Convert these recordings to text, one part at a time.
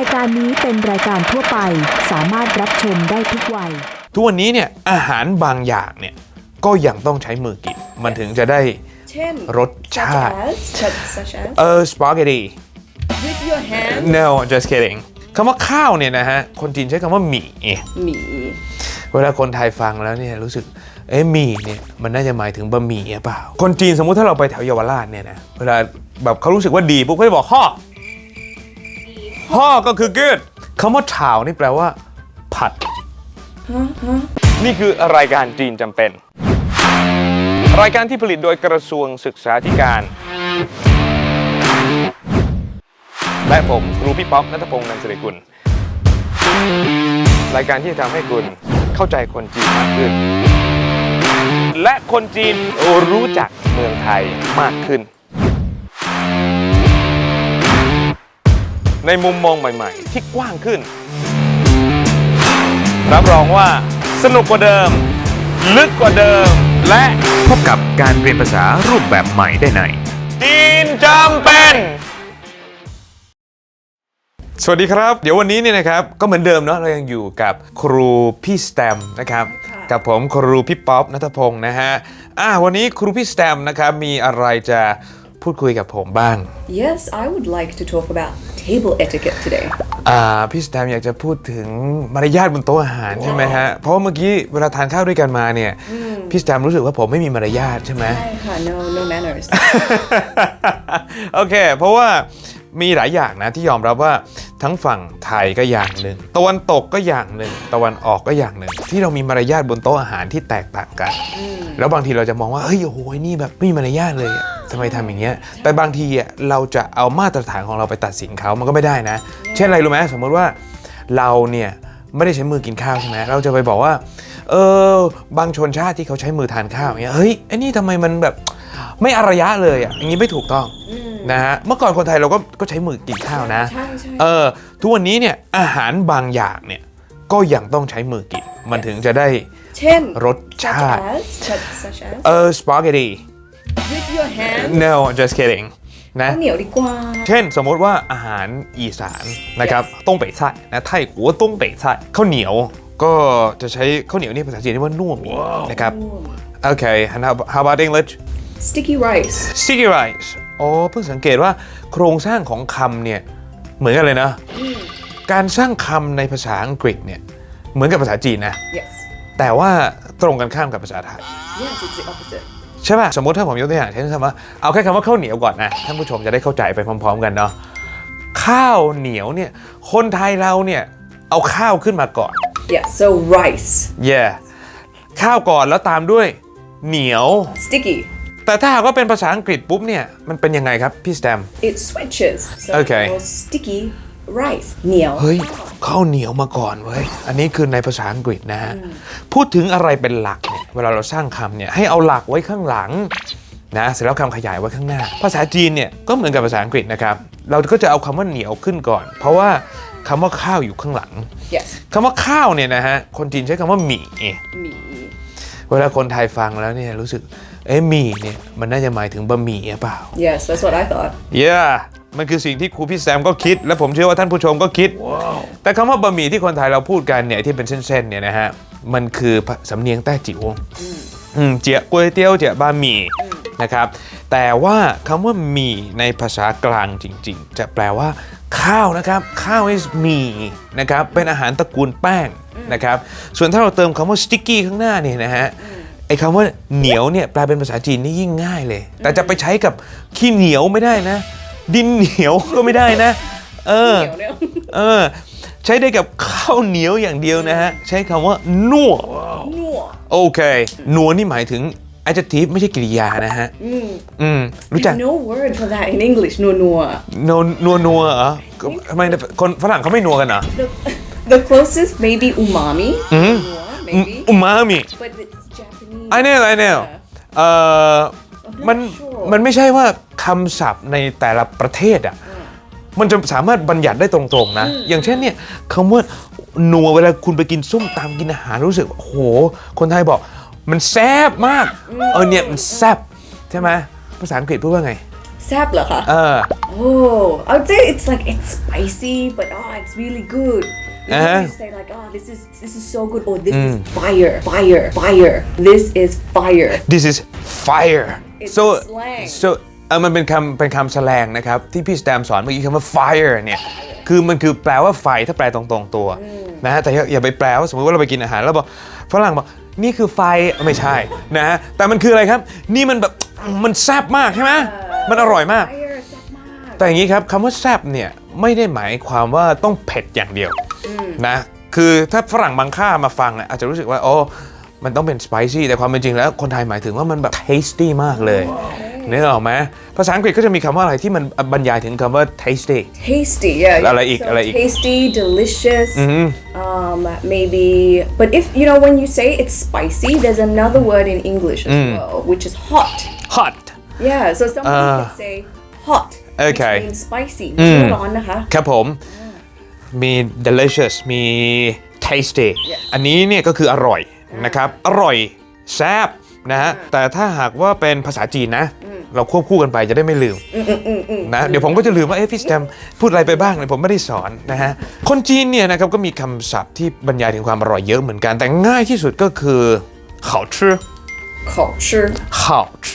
ายการนี้เป็นรายการทั่วไป สามารถรับชมได้ทุกวัย ทุกวันนี้เนี่ยอาหารบางอย่างเนี่ยก็ยังต้องใช้มือกิน มันถึงจะได้เช่น รสชาติ such as such as เออสปาเกตตี with your hand no just kidding คำว่าข้าวเนี่ยนะฮะ คนจีนใช้คำว่าหมี่ หมีเวลาคนไทยฟังแล้วเนี่ยรู้สึก เอ๊ะหมี่เนี่ยมันน่าจะหมายถึงบะหมี่หรือเปล่า คนจีนสมมุติถ้าเราไปแถวเยาวราชเนี่ยนะ เวลาแบบเขารู้สึกว่าดีปุ๊บเขาจะบอกห่อ ห่อก็คือ good คำว่าฉาวนี่แปลว่า ผัด นี่คือรายการจีนจำเป็น รายการที่ผลิตโดยกระทรวงศึกษาธิการ และผมครูพี่ป๊อปนัทพงศ์นันสิริกุล รายการที่จะทำให้คุณเข้าใจคนจีนมากขึ้น และคนจีนรู้จักเมืองไทยมากขึ้น ในมุมมองใหม่ ๆ ที่กว้างขึ้น รับรองว่าสนุกกว่าเดิม ลึกกว่าเดิม และพบกับการเรียนภาษารูปแบบใหม่ได้ในจีนจำเป็น สวัสดีครับ เดี๋ยววันนี้เนี่ยนะครับ ก็เหมือนเดิมเนาะเรายังอยู่กับครูพี่สแตมนะครับ กับผมครูพี่ป๊อปนัทพงศ์นะฮะอ่าวันนี้ครูพี่สแตมนะครับมีอะไรจะพูดคุยกับผมบ้าง yes I would like to talk about table etiquette today อ่าพี่สแตมอยากจะพูดถึงมารยาทบนโต๊ะอาหารใช่ไหมฮะ เพราะว่าเมื่อกี้เวลาทานข้าวด้วยกันมาเนี่ยพี่สแตมรู้สึกว่าผมไม่มีมารยาทใช่ไหมใช่ค่ะ no no manners โอเค เพราะว่ามีหลายอย่างนะที่ยอมรับว่าทั้งฝั่งไทยก็อย่างหนึ่งตะวันตกก็อย่างหนึ่งตะวันออกก็อย่างหนึ่ง ที่เรามีมารยาทบนโต๊ะอาหารที่แตกต่างกัน แล้วบางทีเราจะมองว่าเฮ้ยโอ้โหนี่แบบไม่มีมารยาทเลยอะ ทำไมทำอย่างเงี้ยแต่บางทีอะเราจะเอามาตรฐานของเราไปตัดสินเขามันก็ไม่ได้นะ เช่นอะไรรู้ไหมสมมติว่าเราเนี่ยไม่ได้ใช้มือกินข้าวใช่ไหมเราจะไปบอกว่าเออบางชนชาติที่เขาใช้มือทานข้าวอย่างเงี้ยเฮ้ยไอ้นี่ทำไมมันแบบไม่อารยะเลยอะอย่างนี้ไม่ถูกต้องนะฮะเมื่อก่อนคนไทยเราก็ก็ใช้มือกินข้าวนะใช่ใช่เออทุกวันนี้เนี่ยอาหารบางอย่างเนี่ยก็ยังต้องใช้มือกินมันถึงจะได้เช่นรส such ชาติ as such such as เออสปาเกตตี with your hand no just kidding นะข้าวเหนียวดีกว่า เช่นสมมติว่าอาหารอีสานนะครับต้งเป๋ไส้นะไทยกัวต้งเป๋ไส้ข้าวเหนียวก็จะใช้ข้าวเหนียวนี่ภาษาจีนเรียกว่าน่วมนะครับโอเค and how how about English sticky rice sticky rice อ๋อเพิ่งสังเกตว่าโครงสร้างของคำเนี่ยเหมือนกันเลยนะ การสร้างคำในภาษาอังกฤษเนี่ยเหมือนกับภาษาจีนนะ yes แต่ว่าตรงกันข้ามกับภาษาไทย yes it's the opposite ใช่ป่ะสมมติถ้าผมยกตัวอย่างเช่นคำว่าเอาแค่คำว่าข้าวเหนียวก่อนนะท่านผู้ชมจะได้เข้าใจไปพร้อม ๆ กันเนาะข้าวเหนียวเนี่ยคนไทยเราเนี่ยเอาข้าวขึ้นมาก่อน yes so rice yeah ข้าวก่อนแล้วตามด้วยเหนียว sticky แต่ถ้าหากว่าเป็นภาษาอังกฤษปุ๊บเนี่ยมันเป็นยังไงครับพี่สแตม it switches so Okay. it goes sticky rice เหนียว เฮ้ยข้าวเหนียวมาก่อนเว้ย อันนี้คือในภาษาอังกฤษนะฮะ พูดถึงอะไรเป็นหลักเนี่ย เวลาเราสร้างคำเนี่ย ให้เอาหลักไว้ข้างหลังนะ เสร็จแล้วคำขยายไว้ข้างหน้า ภาษาจีนเนี่ยก็เหมือนกับภาษาอังกฤษนะครับ เราก็จะเอาคำว่าเหนียวขึ้นก่อน เพราะว่าคำว่าข้าวอยู่ข้างหลัง yes คำว่าข้าวเนี่ยนะฮะ คนจีนใช้คำว่าหมี่หมี เวลาคนไทยฟังแล้วเนี่ยรู้สึก เอ๊ะหมี่เนี่ย มันน่าจะหมายถึงบะหมี่หรือเปล่า yes that's what I thought yeah มันคือสิ่งที่ครูพี่แซมก็คิด และผมเชื่อว่าท่านผู้ชมก็คิด แต่คำว่าบะหมี่ที่คนไทยเราพูดกันเนี่ยที่เป็นเส้นๆเนี่ยนะฮะ มันคือสำเนียงแต้จิ๋วอืมเจียก๋วยเตี๋ยวเจียบะหมี่นะครับ แต่ว่าคำว่าหมี่ในภาษากลางจริง ๆ จะแปลว่า ข้าวนะครับ ข้าว is หมี่นะครับ เป็นอาหารตระกูลแป้ง นะครับส่วนถ้าเราเติมคำว่า sticky ข้างหน้าเนี่ยนะฮะไอ้คำว่าเหนียวเนี่ยแปลเป็นภาษาจีนนี่ยิ่งง่ายเลย แต่จะไปใช้กับขี้เหนียวไม่ได้นะ ดินเหนียวก็ไม่ได้นะ เออเหนียวเนี่ยเออ ใช้ได้กับข้าวเหนียวอย่างเดียวนะฮะ ใช้คำว่านัวนัวโอเคนัวนี่หมายถึง adjective ไม่ใช่กริยานะฮะ อืม รู้จัก There's no word for that in English นัวนัวนัวนัวนัวเหรอก็ทำไมคนฝรั่งเขาไม่นัวกันเหรอ the the closest maybe umami นัว maybe อุมามิ but it's Japanese ไอเนลไอเนลเอ่อ มัน sure มันไม่ใช่ว่าคำศัพท์ในแต่ละประเทศอะ มันจะสามารถบัญญัติได้ตรงๆนะ อย่างเช่นเนี่ยคำว่านัวเวลาคุณไปกินส้มตามกินอาหารรู้สึกว่าโอ้โห คนไทยบอก มันแซ่บมาก เออเนี่ยมันแซ่บใช่ไหมภาษาอังกฤษพูดว่าไง Sap เหรอคะ เออ Oh, I would say it's like it's spicy, but oh, it's really good. You know, Uh-huh. you say like, oh, this is this is so good. Oh, this is fire, fire, fire. This is fire. this is fire It's so a slang. so เออมันเป็นคำเป็นคำแสลงนะครับ ที่พี่สแตมสอนเมื่อกี้คำว่า fire เนี่ยคือมันคือแปลว่าไฟถ้าแปลตรงๆตัวนะฮะแต่อย่าอย่าไปแปลว่าสมมติว่าเราไปกินอาหารแล้วบอกฝรั่งบอกนี่คือไฟไม่ใช่นะฮะแต่มันคืออะไรครับ นี่มันแบบมันแซ่บมากใช่ไหมมันอร่อยมาก Fire, sap มากแต่อย่างนี้ครับคำว่าแซ่บเนี่ยไม่ได้หมายความว่าต้องเผ็ดอย่างเดียว นะคือถ้าฝรั่งบางค่ามาฟังเนี่ยอาจจะรู้สึกว่าโอ้มันต้องเป็นสไปซี่แต่ความเป็นจริงแล้วคนไทยหมายถึงว่ามันแบบ tasty มากเลยนึกออกไหมภาษาอังกฤษก็จะมีคำว่าอะไรที่มันบรรยายถึงคำว่า tasty Tasty, yeah. อะไรอีก So อะไรอีก Tasty, delicious. Um, maybe. But if you know when you say it's spicy, there's another word in English as well, which is hot. hot Yeah. So somebody Ah. can say hot, Okay. which means spicy. ไม่ใช่ร้อนนะคะครับผม มี delicious มี tasty อันนี้เนี่ยก็คืออร่อยนะครับ อร่อยแซ่บนะฮะ แต่ถ้าหากว่าเป็นภาษาจีนนะ เราควบคู่กันไปจะได้ไม่ลืมนะ เดี๋ยวผมก็จะลืมว่า เอ๊ะพี่สแตมพูดอะไรไปบ้างเลยผมไม่ได้สอนนะฮะ คนจีนเนี่ยนะครับก็มีคำศัพท์ที่บรรยายถึงความอร่อยเยอะเหมือนกัน แต่ง่ายที่สุดก็คือ好吃好吃好吃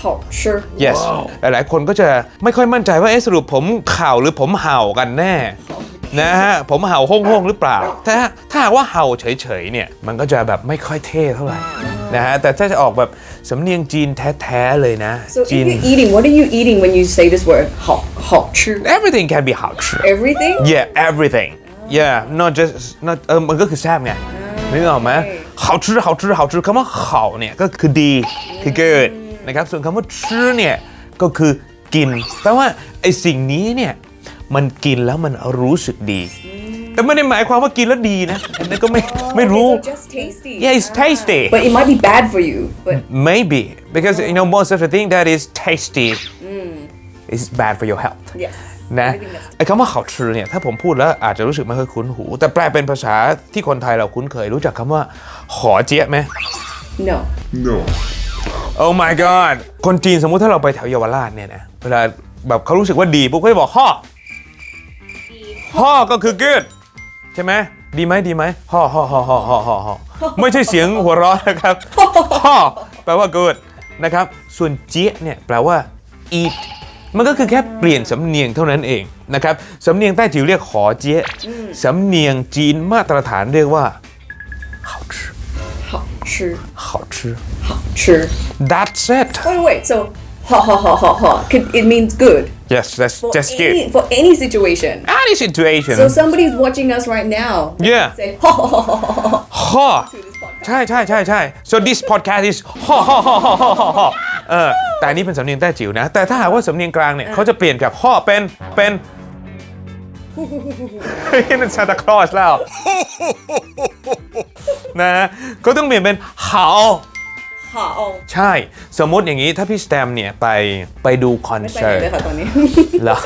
好吃 yes หลายๆ คนก็จะไม่ค่อยมั่นใจว่าเอ๊ะสรุปผมเข่าหรือผมเห่ากันแน่ นะฮะผมเห่าห้องห้องหรือเปล่า ถ้าถ้าหากว่าเห่าเฉยๆเนี่ยมันก็จะแบบไม่ค่อยเท่เท่าไหร่นะฮะแต่ถ้าจะออกแบบสำเนียงจีนแท้ๆเลยนะจีน So if you eating what are you eating when you say this word? Hot, hot, true. everything can be เห่า Everything? yeah everything yeah not just not เออมันก็คือแซ่บไงนึกออกไหมเห่าชื่อห่าชื่อห่าชื่อคำว่าเห่าเนี่ยก็คือดีคือ good นะครับส่วนคำว่าชื่อเนี่ยก็คือกินแปลว่าไอสิ่งนี้เนี่ย มันกินแล้วมันรู้สึกดี แต่ไม่ได้หมายความว่ากินแล้วดีนะอันนั้นก็ไม่ไม่รู้ Okay, so just tasty. yeah it's tasty But it might be bad for you. But maybe because you know most of the thing that is tasty is bad for your health yes. นะ Everything that's ไอ้คำว่าเขาชื่อเนี่ยถ้าผมพูดแล้วอาจจะรู้สึกไม่ค่อยคุ้นหู แต่แปลเป็นภาษาที่คนไทยเราคุ้นเคยรู้จักคำว่าขอเจี๊ยะไหม no. Oh my god คนจีนสมมุติถ้าเราไปแถวเยาวราชเนี่ยนะ เวลาแบบเขารู้สึกว่าดีปุ๊บเขาจะบอกห่อ ห่อก็คือ good ใช่ไหมดีไหมดีไหมห่อห่อห่อห่อห่อห่อห่อไม่ใช่เสียงหัวเราะนะครับห่อแปลว่า good นะครับ ส่วนเจี๊ยะเนี่ยแปลว่า eat มันก็คือแค่เปลี่ยนสำเนียงเท่านั้นเองนะครับสำเนียงใต้จิ๋วเรียกขอเจี๊ยะสำเนียงจีนมาตรฐานเรียกว่า好吃好吃好吃好吃 that's it Wait, wait. So, ha ha ha ha ha. Could, it means good yes that's for just any good for any situation. any situation So somebody's watching us right now. They Yeah. can Say ha ha ha ha ha ha. ฮ่อใช่ใช่ใช่ใช่ so this podcast is ฮ่อฮ่อฮ่อฮ่อฮ่อฮ่อฮ่อเออแต่อันนี้เป็นสำเนียงแต้จิ๋วนะ แต่ถ้าหากว่าสำเนียงกลางเนี่ยเขาจะเปลี่ยนจากฮ่อเป็นเป็นเฮ้ยนั่นซานตาคลอสแล้วนะเขาต้องเปลี่ยนเป็น เหา好。ใช่ สมมติอย่างนี้ถ้าพี่สแตมเนี่ยไปไปดูคอนไม่ไปเสิไหนร์ตเลยค่ะตอนนี้ เหรอ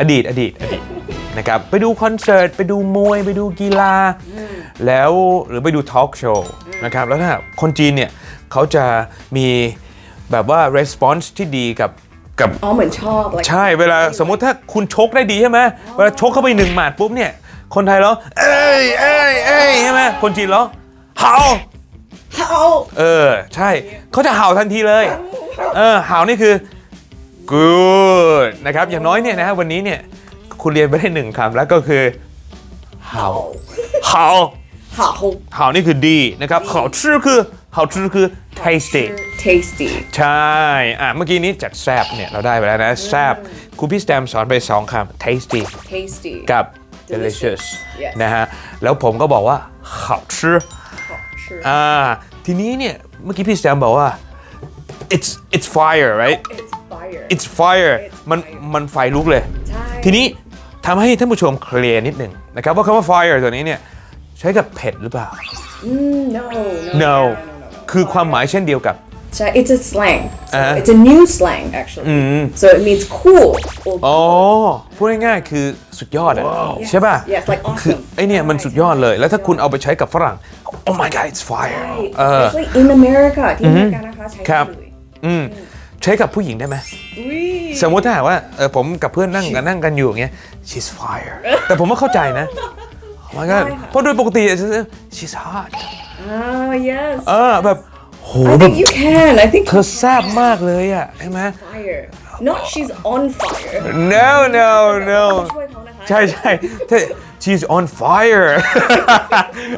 อดีตอดีตอดีตนะครับไปดูคอนเสิร์ต ไปดูมวย ไปดูกีฬา แล้วหรือไปดูทอล์กโชว์นะครับแล้วถ้าคนจีนเนี่ยเขาจะมีแบบว่า response ที่ดีกับกับ อ๋อเหมือนชอบ like ใช่เวลาสมมุติถ้าคุณชกได้ดีใช่ไหมเวลาชกเข้าไปหนึ่งหมัดปุ๊บเนี่ย คนไทยร้องเอ้ยเอ้ยเอ้ยใช่ไหมคนจีนร้องเห่า เฮาเออ ใช่เขาจะเห่าทันทีเลย เออเห่านี่คือ good นะครับอย่างน้อยเนี่ยนะฮะวันนี้เนี่ยคุณเรียนไปได้หนึ่งคำแล้วก็คือเห่าเห่าเฮาเห่านี่คือดีนะครับเห่าชื่อคือเห่าชื่อคือ tasty tasty ใช่ อะ เมื่อกี้นี้จัดแซบเนี่ย เราได้ไปแล้วนะแซบครูพี่สแตมสอนไปสองคำ tasty tasty กับ Delicious delicious Yes นะฮะ แล้วผมก็บอกว่าเห่าชื่อ好吃 อ่าทีนี้เนี่ยเมื่อกี้พี่แซมบอกว่า it's it's fire right it's fire it's fire มันมันไฟลุกเลย ใช่ ทีนี้ทำให้ท่านผู้ชมเคลียร์นิดหนึ่งนะครับว่าคำว่า fire ตัวนี้เนี่ยใช้กับเผ็ดหรือเปล่า Mm, no no no no คือความหมายเช่นเดียวกับใช่ it's a slang so Uh-huh. it's a new slang actually so it means cool or อ๋อ พูดง่ายๆคือสุดยอดอะใช่ป่ะ yes like คือ awesome ไอเนี่ยมันสุดยอดเลย แล้วถ้าคุณเอาไปใช้กับฝรั่ง oh my god it's fire เออ especially in America ที่อเมริกานะคะใช้ครับได้เลยอืมใช้กับผู้หญิงได้ไหม Oui. สมมติถ้าหากว่าเออผมกับเพื่อนนั่งกันนั่งกันอยู่อย่างเงี้ย she's fire แต่ผมไม่เข้าใจนะมันก็ใช่ค่ะ เพราะโดยปกติ she's hot Ah, yes. เออแบบโห I แบบ think you can. I think เธอแซ่บมากเลยอะใช่ไหม fire. Not she's on fire. no no no ช่วยเขานะคะ ใช่ใช่ใช่ she's on fire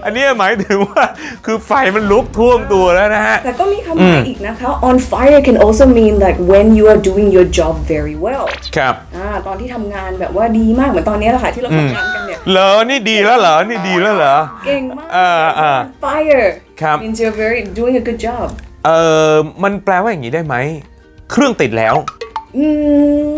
อันเนี้ยหมายถึงว่าคือไฟมันลุกท่วมตัวแล้วนะฮะ แต่ก็มีคำหมายอีกนะคะ on fire can also mean like when you are doing your job very well ครับอ่าตอนที่ทำงานแบบว่าดีมากเหมือนตอนนี้แหละค่ะที่เราทำงานกันเนี่ย เหรอ นี่ดีแล้วเหรอ นี่ดีแล้วเหรอ เก่งมากอ่าอ่า on fire ครับ means you're very doing a good job เออมันแปลว่าอย่างนี้ได้ไหม เครื่องติดแล้ว mm,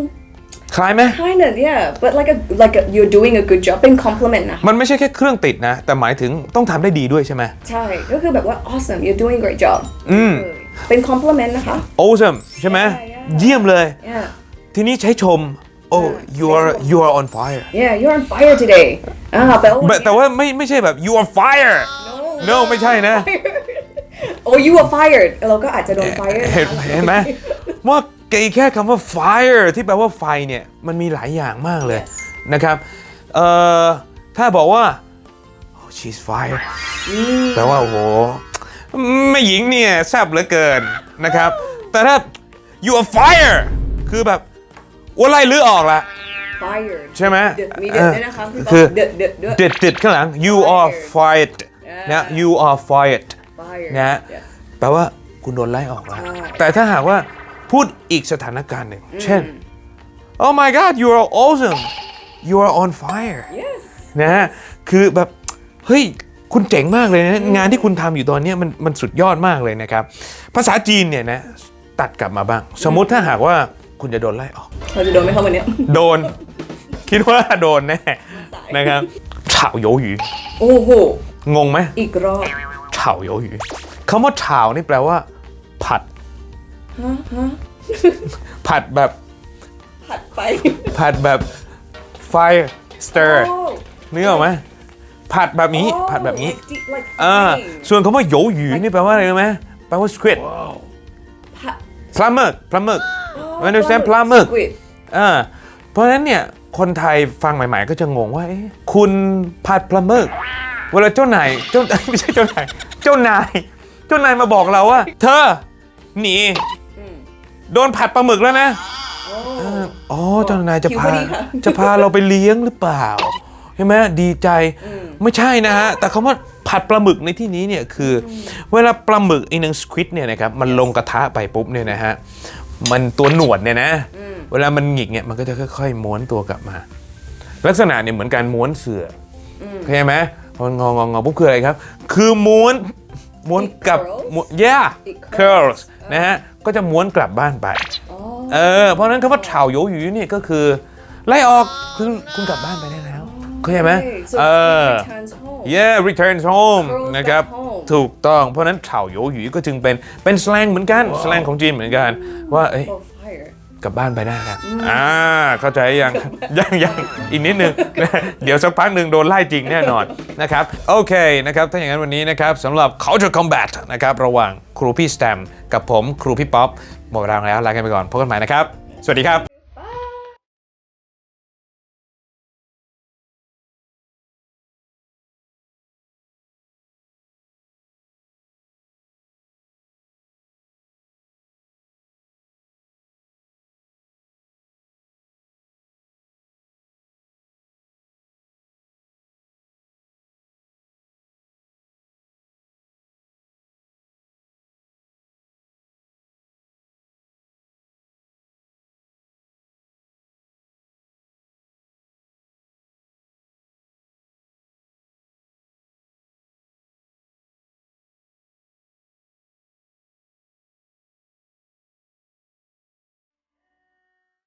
คล้ายไหม kind of yeah but like a like a, you're doing a good job เป็น compliment นะมันไม่ใช่แค่เครื่องติดนะ แต่หมายถึงต้องทำได้ดีด้วยใช่ไหม ใช่ก็คือแบบว่า awesome you're doing a great job อืมเออเป็น compliment นะคะ awesome ใช่ไหม ใช่ใช่ เยี่ยมเลย yeah ทีนี้ใช้ชม oh you are you are on fire yeah you're on fire today อ่าแปลว่าแต่แต่ว่าไม่ไม่ใช่แบบ you are fire no ไม่ใช่นะ oh you are fired เราก็อาจจะโดน fire เห็นเห็นไหมว่า ไอ้แค่คำว่า fire ที่แปลว่าไฟเนี่ย มันมีหลายอย่างมากเลย Yes นะครับเอ่อถ้าบอกว่า oh, she's fire แปลว่าโอ้โหแม่หญิงเนี่ยแซ่บเหลือเกินนะครับ แต่ถ้า you are fire คือแบบว่าไล่หรือออกละ fired ใช่ไหมเดือดมีเดือดด้วยนะคะพี่คือเดือดเดือดเดือดเด็ดเด็ดข้างหลัง you are fired นะ you are fired fired นะฮะ yes แปลว่าคุณโดนไล่ออกแล้วใช่แต่ถ้าหากว่า พูดอีกสถานการณ์หนึ่ง เช่น oh my god you are awesome you are on fire yes นะฮะคือแบบ เฮ้ย คุณเจ๋งมากเลยนะ งานที่คุณทำอยู่ตอนเนี้ยมันมันสุดยอดมากเลยนะครับ ภาษาจีนเนี่ยนะ ตัดกลับมาบ้าง สมมุติถ้าหากว่าคุณจะโดนไล่ออกเราจะโดนไหมคะวันเนี้ยโดน คิดว่าโดนแน่นะครับเฉาโยหยูโอ้โหงงไหมอีกรอบเฉาโยหยูคำว่าเฉานี่แปลว่า ผัด ผัดแบบ ผัดไปผัดแบบ fire stir โอ้นึกออกไหมผัดแบบนี้โอ้ผัดแบบนี้ like deep- like อ่า frying ส่วนคำว่าโยหยูนี่แปลว่าอะไรรู้ไหมแปลว่า squid ผัดปลาหมึกปลาหมึกมันจะแซมปลาหมึก squid อ่าเพราะฉะนั้นเนี่ย คนไทยฟังใหม่ๆ ก็จะงงว่าเอ๊ะคุณผัดปลาหมึก เวลาเจ้านายเจ้าไม่ใช่เจ้านาย เจ้านาย เจ้านายมาบอกเราว่า เธอหนี โดนผัดปลาหมึกแล้วนะโอ้อ๋อเจ้านายจะคิวพาพอดีค่ะจะพาเราไปเลี้ยงหรือเปล่าใช่ไหมดีใจไม่ใช่นะฮะ แต่คำว่าผัดปลาหมึกในที่นี้เนี่ยคืออเวลาปลาหมึกไอ้หนังสควิดเนี่ยนะครับมันลงกระทะไปปุ๊บเนี่ยนะฮะมันตัวหนวดเนี่ยนะ เวลามันหงิกเนี่ยมันก็จะค่อย ๆ ม้วนตัวกลับมา ลักษณะเนี่ยเหมือนการม้วนเสืออเข้าใจไหมพองององอปุ๊บคืออะไรครับ คือม้วนม้วนกลับ curls? ม้วน yeah It curls นะฮะก็จะม้วนกลับบ้านไปเออเพราะฉะนั้นคำว่าเฉาโยหยูเนี่ยก็คือ ไล่ออกคือคุณกลับบ้านไปได้แล้วเข้าใจไหม Okay, so เออ he returns home yeah returns home Curls นะครับ back home ถูกต้องเพราะฉะนั้นเฉาโยหยูก็จึงเป็นเป็นสแลงเหมือนกันสแลงของจีนเหมือนกันว่าเอ้ย oh fire กลับบ้านไปได้แล้วอ่าเข้าใจยังยังยังอีกนิดนึง เดี๋ยวสักพักหนึ่งโดนไล่จริงแน่นอนนะครับโอเคนะครับถ้าอย่างนั้นวันนี้นะครับสำหรับ Culture Combat นะครับระหว่างครูพี่สแตมกับผมครูพี่ป๊อปหมดเวลาแล้วลากันไปก่อนพบกันใหม่นะครับ สวัสดีครับ